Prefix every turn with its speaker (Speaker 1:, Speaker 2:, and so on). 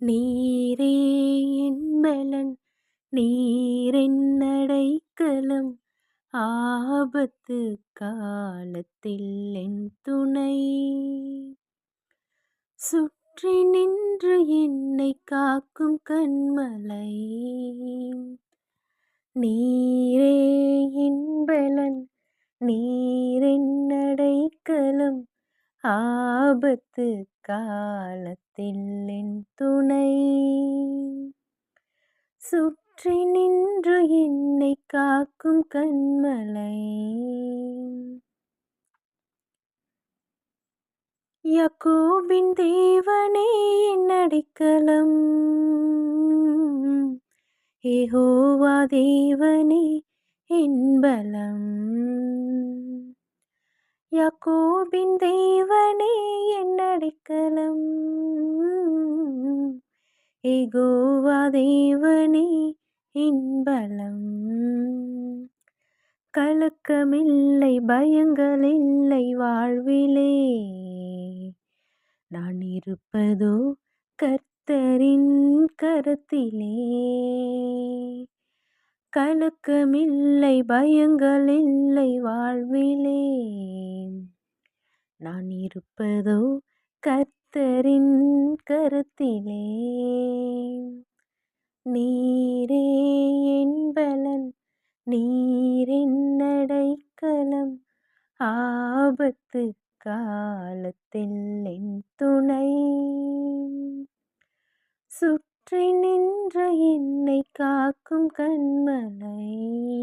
Speaker 1: நீரே என்பலன் பலன் அடைக்கலம். ஆபத்து காலத்தில் என் துணை. சுற்றி நின்று என்னை காக்கும் கண்மலை. நீரே என்பலன் நீரென் ஆபத்து காலத்தில் என் துணை. சுற்றி நின்று என்னை காக்கும் கண்மலை. யாக்கோபின் தேவனே என் அடிக்கலம். ஏஹோவா தேவனே என் பலம். யாக்கோபின் தேவனே என் அடைக்கலம். யெகோவா தேவனே என் பலம். கலக்கமில்லை பயங்களில்லை வாழ்விலே. நான் இருப்பதோ கர்த்தரின் கரத்திலே. கலக்கமில்லை பயங்கள் இல்லை வாழ்விலே. நான் இருப்பதோ கர்த்தரின் கருத்திலே. நீரே என் பலன் நீரென் அடைக்கலம் ஆபத்து காலத்தில் என் துணை. சுற்றி நின்ற என்னை காக்கும் கண்மலை.